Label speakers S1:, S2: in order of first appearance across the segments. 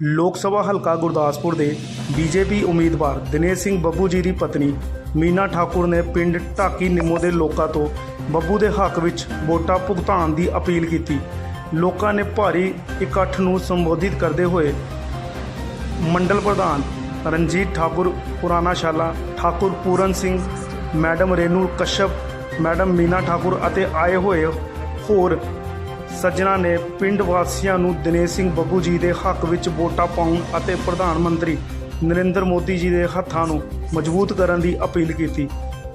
S1: ਲੋਕ ਸਭਾ ਹਲਕਾ ਗੁਰਦਾਸਪੁਰ ਦੇ ਬੀਜੇਪੀ ਉਮੀਦਵਾਰ ਦਿਨੇਸ਼ ਸਿੰਘ ਬੱਬੂ ਜੀ ਦੀ ਪਤਨੀ ਮੀਨਾ ਠਾਕੁਰ ਨੇ ਪਿੰਡ ਢਾਕੀ ਨਿੰਮੋ ਦੇ ਲੋਕਾਂ ਤੋਂ ਬੱਬੂ ਦੇ ਹੱਕ ਵਿੱਚ ਵੋਟਾਂ ਭੁਗਤਾਨ ਦੀ ਅਪੀਲ ਕੀਤੀ। ਲੋਕਾਂ ਨੇ ਭਾਰੀ ਇਕੱਠ ਨੂੰ ਸੰਬੋਧਿਤ ਕਰਦੇ ਹੋਏ ਮੰਡਲ ਪ੍ਰਧਾਨ ਰਣਜੀਤ ਠਾਕੁਰ, ਪੁਰਾਣਾ ਸ਼ਾਲਾ ਠਾਕੁਰ ਪੂਰਨ ਸਿੰਘ, ਮੈਡਮ ਰੇਨੂ ਕਸ਼ਪ ਮੈਡਮ ਮੀਨਾ ਠਾਕੁਰ ਅਤੇ ਆਏ ਹੋਏ ਹੋਰ ਸੱਜਣਾ ਨੇ ਪਿੰਡ ਵਾਸੀਆਂ ਨੂੰ ਦਿਨੇਸ਼ ਸਿੰਘ ਬੱਬੂ ਜੀ ਦੇ ਹੱਕ ਵਿੱਚ ਵੋਟਾਂ ਪਾਉਣ ਅਤੇ ਪ੍ਰਧਾਨ ਮੰਤਰੀ ਨਰਿੰਦਰ ਮੋਦੀ ਜੀ ਦੇ ਹੱਥਾਂ ਨੂੰ ਮਜ਼ਬੂਤ ਕਰਨ ਦੀ ਅਪੀਲ ਕੀਤੀ।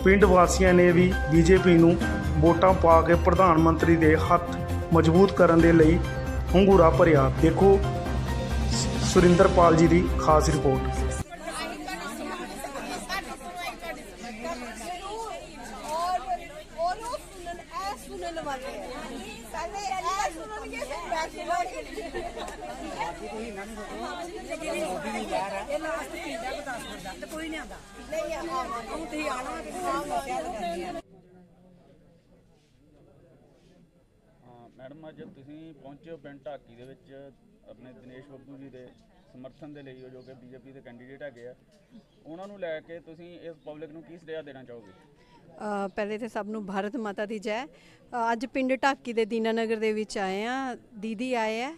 S1: ਪਿੰਡ ਵਾਸੀਆਂ ਨੇ ਵੀ ਬੀਜੇਪੀ ਨੂੰ ਵੋਟਾਂ ਪਾ ਕੇ ਪ੍ਰਧਾਨ ਮੰਤਰੀ ਦੇ ਹੱਥ ਮਜ਼ਬੂਤ ਕਰਨ ਦੇ ਲਈ ਹੰਗੂਰਾ ਭਰਿਆ। ਦੇਖੋ ਸੁਰਿੰਦਰਪਾਲ ਜੀ ਦੀ ਖਾਸ ਰਿਪੋਰਟ
S2: ਔਰ ਉਹਨੂੰ ਸੁਣਨ ਇਹ ਸੁਣਨ ਪਹਿਲੇ ਇਹ ਸੁਣਨਗੇ ਫਿਰ ਮੈਂ ਸੁਣਾਂਗੀ
S3: ਇਹ ਲਾਸਟ ਪਿੰਡ ਗੁਰਦਾਸਪੁਰ ਦਾ ਤੇ ਕੋਈ ਨਹੀਂ ਆਉਂਦਾ
S2: ਨਹੀਂ ਆਵਾਂ
S3: ਹੁਣ ਤੁਸੀਂ ਆਣਾ ਕਿ ਤੁਸੀਂ
S4: ਮੈਡਮ, ਅੱਜ ਤੁਸੀਂ ਪਹੁੰਚੇ ਹੋ ਪਿੰਡ ਢਾਕੀ ਦੇ ਵਿੱਚ। ਆਪਣੇ ਦਿਨੇਸ਼ ਬੱਬੂ ਜੀ ਦੇ ਸਮਰਥਨ ਦੇ ਲਈ ਉਹ ਜੋ ਕਿ ਬੀਜੇਪੀ ਦੇ ਕੈਂਡੀਡੇਟ ਹੈਗੇ ਆ। ਉਹਨਾਂ ਨੂੰ ਲੈ ਕੇ ਤੁਸੀਂ ਇਸ ਪਬਲਿਕ ਨੂੰ ਕੀ ਸੁਨੇਹਾ ਦੇਣਾ ਚਾਹੋਗੇ?
S5: ਪਹਿਲੇ ਤੇ ਸਭ ਨੂੰ ਭਾਰਤ ਮਾਤਾ ਦੀ ਜੈ। ਅੱਜ ਪਿੰਡ ਢਾਕੀ ਦੇ ਦੀਨਾਨਗਰ ਦੇ ਵਿੱਚ ਆਏ ਆ। ਦੀਦੀ ਆਏ ਆ।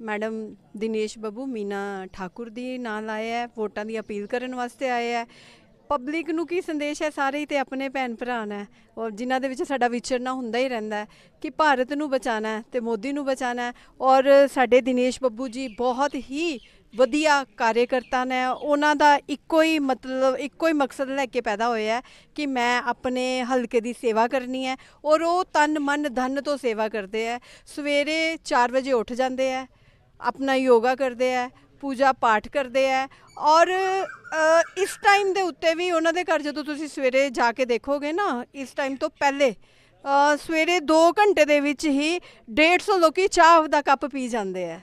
S5: ਮੈਡਮ ਦਿਨੇਸ਼ ਬੱਬੂ, ਮੀਨਾ ਠਾਕੁਰ ਦੀ ਨਾਲ ਆਏ ਆ। ਵੋਟਾਂ ਦੀ ਅਪੀਲ ਕਰਨ ਵਾਸਤੇ ਆਏ ਆ। ਪਬਲਿਕ ਨੂੰ ਕੀ ਸੰਦੇਸ਼ ਹੈ? ਸਾਰੇ ਹੀ ਤੇ ਆਪਣੇ ਭੈਣ ਭਰਾ ਨੇ। ਔਰ ਜਿਨ੍ਹਾਂ ਦੇ ਵਿੱਚ ਸਾਡਾ ਵਿਚਰਨਾ ਹੁੰਦਾ ਹੀ ਰਹਿੰਦਾ ਕਿ ਭਾਰਤ ਨੂੰ ਬਚਾਣਾ ਹੈ ਤੇ ਮੋਦੀ ਨੂੰ ਬਚਾਣਾ ਹੈ। ਔਰ ਸਾਡੇ ਦਿਨੇਸ਼ ਬੱਬੂ ਜੀ ਬਹੁਤ ਹੀ ਵਧੀਆ ਕਾਰਜਕਰਤਾ ਨੇ, ਉਹਨਾਂ ਦਾ ਇੱਕੋ ਹੀ ਮਤਲਬ, ਇੱਕੋ ਹੀ ਮਕਸਦ ਲੈ ਕੇ ਪੈਦਾ ਹੋਇਆ ਹੈ ਕਿ ਮੈਂ ਆਪਣੇ ਹਲਕੇ ਦੀ ਸੇਵਾ ਕਰਨੀ ਹੈ ਔਰ ਉਹ ਤਨ, ਮਨ, ਧਨ ਤੋਂ ਸੇਵਾ ਕਰਦੇ ਹੈ ਸਵੇਰੇ 4 ਵਜੇ ਉੱਠ ਜਾਂਦੇ ਹੈ ਆਪਣਾ ਯੋਗਾ ਕਰਦੇ ਹੈ ਪੂਜਾ ਪਾਠ ਕਰਦੇ ਹੈ ਔਰ ਇਸ ਟਾਈਮ ਦੇ ਉੱਤੇ ਵੀ ਉਹਨਾਂ ਦੇ ਘਰ ਜਦੋਂ ਤੁਸੀਂ ਸਵੇਰੇ ਜਾ ਕੇ ਦੇਖੋਗੇ ਨਾ, ਇਸ ਟਾਈਮ ਤੋਂ ਪਹਿਲੇ ਸਵੇਰੇ 2 ਘੰਟੇ ਦੇ ਵਿੱਚ ਹੀ 150 ਲੋਕੀ ਚਾਹ ਦਾ ਕੱਪ ਪੀ ਜਾਂਦੇ ਹੈ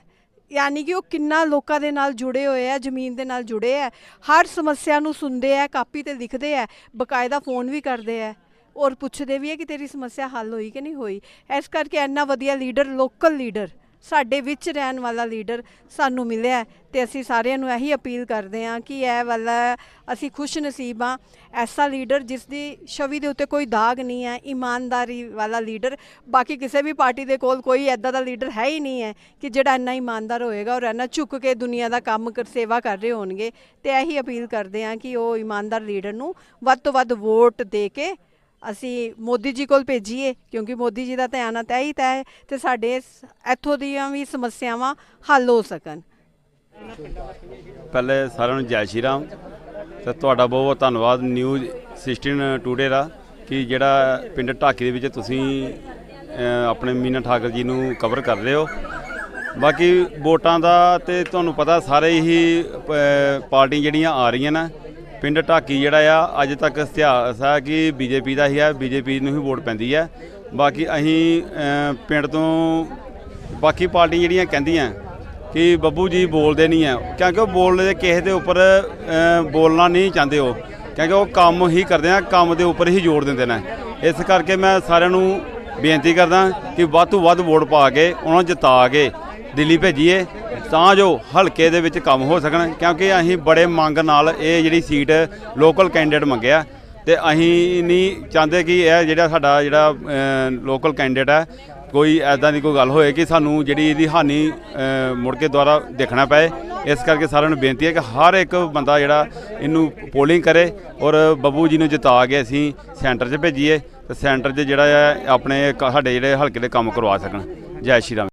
S5: ਯਾਨੀ ਕਿ ਉਹ ਕਿੰਨਾ ਲੋਕਾਂ ਦੇ ਨਾਲ ਜੁੜੇ ਹੋਏ ਆ, ਜ਼ਮੀਨ ਦੇ ਨਾਲ ਜੁੜੇ ਆ, ਹਰ ਸਮੱਸਿਆ ਨੂੰ ਸੁਣਦੇ ਆ, ਕਾਪੀ ਤੇ ਲਿਖਦੇ ਆ, ਬਕਾਇਦਾ ਫੋਨ ਵੀ ਕਰਦੇ ਆ। ਔਰ ਪੁੱਛਦੇ ਵੀ ਆ ਕਿ ਤੇਰੀ ਸਮੱਸਿਆ ਹੱਲ ਹੋਈ ਕਿ ਨਹੀਂ ਹੋਈ। ਇਸ ਕਰਕੇ ਇੰਨਾ ਵਧੀਆ ਲੀਡਰ ਲੋਕਲ ਲੀਡਰ ਸਾਡੇ ਵਿੱਚ ਰਹਿਣ ਵਾਲਾ ਲੀਡਰ ਸਾਨੂੰ ਮਿਲਿਆ ਹੈ ਤੇ ਅਸੀਂ ਸਾਰਿਆਂ ਨੂੰ ਇਹੀ ਅਪੀਲ ਕਰਦੇ ਹਾਂ ਕਿ ਇਹ ਵਾਲਾ ਅਸੀਂ ਖੁਸ਼ ਨਸੀਬ ਹਾਂ। ਐਸਾ ਲੀਡਰ ਜਿਸ ਦੀ ਛਵੀ ਦੇ ਉੱਤੇ ਕੋਈ ਦਾਗ ਨਹੀਂ ਹੈ, ਇਮਾਨਦਾਰੀ ਵਾਲਾ ਲੀਡਰ। ਬਾਕੀ ਕਿਸੇ ਵੀ ਪਾਰਟੀ ਦੇ ਕੋਲ ਕੋਈ ਐਦਾਂ ਦਾ ਲੀਡਰ ਹੈ ਹੀ ਨਹੀਂ ਹੈ ਕਿ ਜਿਹੜਾ ਇੰਨਾ ਇਮਾਨਦਾਰ ਹੋਏਗਾ ਔਰ ਇੰਨਾ ਝੁੱਕ ਕੇ ਦੁਨੀਆ ਦਾ ਕੰਮ ਕਰ, ਸੇਵਾ ਕਰ ਰਹੇ ਹੋਣਗੇ। ਤੇ ਇਹੀ ਅਪੀਲ ਕਰਦੇ ਹਾਂ ਕਿ ਉਹ ਇਮਾਨਦਾਰ ਲੀਡਰ ਨੂੰ ਵੱਧ ਤੋਂ ਵੱਧ ਵੋਟ ਦੇ ਕੇ ਅਸੀਂ ਮੋਦੀ ਜੀ ਕੋਲ ਭੇਜੀਏ, ਕਿਉਂਕਿ ਮੋਦੀ ਜੀ ਦਾ ਧਿਆਨ ਤਾਂ ਹੀ ਤਾਂ ਹੈ ਤੇ ਸਾਡੇ ਇੱਥੋਂ ਦੀਆਂ ਵੀ ਸਮੱਸਿਆਵਾਂ ਹੱਲ ਹੋ ਸਕਣ।
S6: ਪਹਿਲੇ ਸਾਰਿਆਂ ਨੂੰ ਜੈ ਸ਼੍ਰੀ ਰਾਮ। ਤੇ ਤੁਹਾਡਾ ਬਹੁਤ ਬਹੁਤ ਧੰਨਵਾਦ। ਨਿਊਜ਼ 16 ਟੂਡੇ ਦਾ ਕਿ ਜਿਹੜਾ ਪਿੰਡ ਢਾਕੀ ਦੇ ਵਿੱਚ ਤੁਸੀਂ ਆਪਣੇ ਮੀਨਾ ਠਾਕਰ ਜੀ ਨੂੰ ਕਵਰ ਕਰ ਰਹੇ ਹੋ। ਬਾਕੀ ਵੋਟਾਂ ਦਾ ਤੇ ਤੁਹਾਨੂੰ ਪਤਾ ਸਾਰੇ ਹੀ ਪਾਰਟੀਆਂ ਜਿਹੜੀਆਂ ਆ ਰਹੀਆਂ ਨੇ ਪਿੰਡ ਢਾਕੀ ਜਿਹੜਾ ਆ, ਅੱਜ ਤੱਕ ਇਤਿਹਾਸ ਆ ਕਿ ਬੀਜੇਪੀ ਦਾ ਹੀ ਹੈ ਬੀਜੇਪੀ ਨੂੰ ਹੀ ਵੋਟ ਪੈਂਦੀ ਹੈ ਬਾਕੀ ਅਸੀਂ ਪਿੰਡ ਤੋਂ ਬਾਕੀ ਪਾਰਟੀਆਂ ਜਿਹੜੀਆਂ ਕਹਿੰਦੀਆਂ ਕਿ ਬੱਬੂ ਜੀ ਬੋਲਦੇ ਨਹੀਂ ਆ, ਕਿਉਂਕਿ ਉਹ ਬੋਲਦੇ ਕਿਸੇ ਦੇ ਉੱਪਰ ਬੋਲਣਾ ਨਹੀਂ ਚਾਹੁੰਦੇ ਉਹ। ਕਿਉਂਕਿ ਉਹ ਕੰਮ ਹੀ ਕਰਦੇ ਆ, ਕੰਮ ਦੇ ਉੱਪਰ ਹੀ ਜ਼ੋਰ ਦਿੰਦੇ ਨੇ। ਇਸ ਕਰਕੇ ਮੈਂ ਸਾਰਿਆਂ ਨੂੰ ਬੇਨਤੀ ਕਰਦਾ ਕਿ ਵੱਧ ਤੋਂ ਵੱਧ ਵੋਟ ਪਾ ਕੇ, ਉਹਨਾਂ ਜਿਤਾ ਕੇ, ਦਿੱਲੀ ਭੇਜੀਏ। ਤਾਂ ਜੋ ਹਲਕੇ ਦੇ ਵਿੱਚ ਕੰਮ ਹੋ ਸਕਣ, ਕਿਉਂਕਿ ਅਸੀਂ ਬੜੇ ਮੰਗ ਨਾਲ ਇਹ ਜਿਹੜੀ ਸੀਟ ਲੋਕਲ ਕੈਂਡੀਡੇਟ ਮੰਗਿਆ ਤੇ ਅਸੀਂ ਨਹੀਂ ਚਾਹੁੰਦੇ ਕਿ ਇਹ ਜਿਹੜਾ ਸਾਡਾ ਜਿਹੜਾ ਲੋਕਲ ਕੈਂਡੀਡੇਟ ਹੈ ਕੋਈ ਐਦਾਂ ਦੀ ਕੋਈ ਗੱਲ ਹੋਏ ਕਿ ਸਾਨੂੰ ਜਿਹੜੀ ਇਹਦੀ ਹਾਨੀ ਮੁੜ ਕੇ ਦੁਆਰਾ ਦੇਖਣਾ ਪਏ। ਇਸ ਕਰਕੇ ਸਾਰਿਆਂ ਨੂੰ ਬੇਨਤੀ ਹੈ ਕਿ ਹਰ ਇੱਕ ਬੰਦਾ ਜਿਹੜਾ ਇਹਨੂੰ ਪੋਲਿੰਗ ਕਰੇ ਔਰ ਬੱਬੂ ਜੀ ਨੂੰ ਜਿਤਾ ਕੇ ਅਸੀਂ ਸੈਂਟਰ 'ਚ ਭੇਜੀਏ ਤੇ ਸੈਂਟਰ 'ਚ ਜਿਹੜਾ ਹੈ ਆਪਣੇ ਕ- ਸਾਡੇ ਜਿਹੜੇ ਹਲਕੇ ਦੇ ਕੰਮ ਕਰਵਾ ਸਕਣ। ਜੈ ਸ਼੍ਰੀ ਰਾਮ।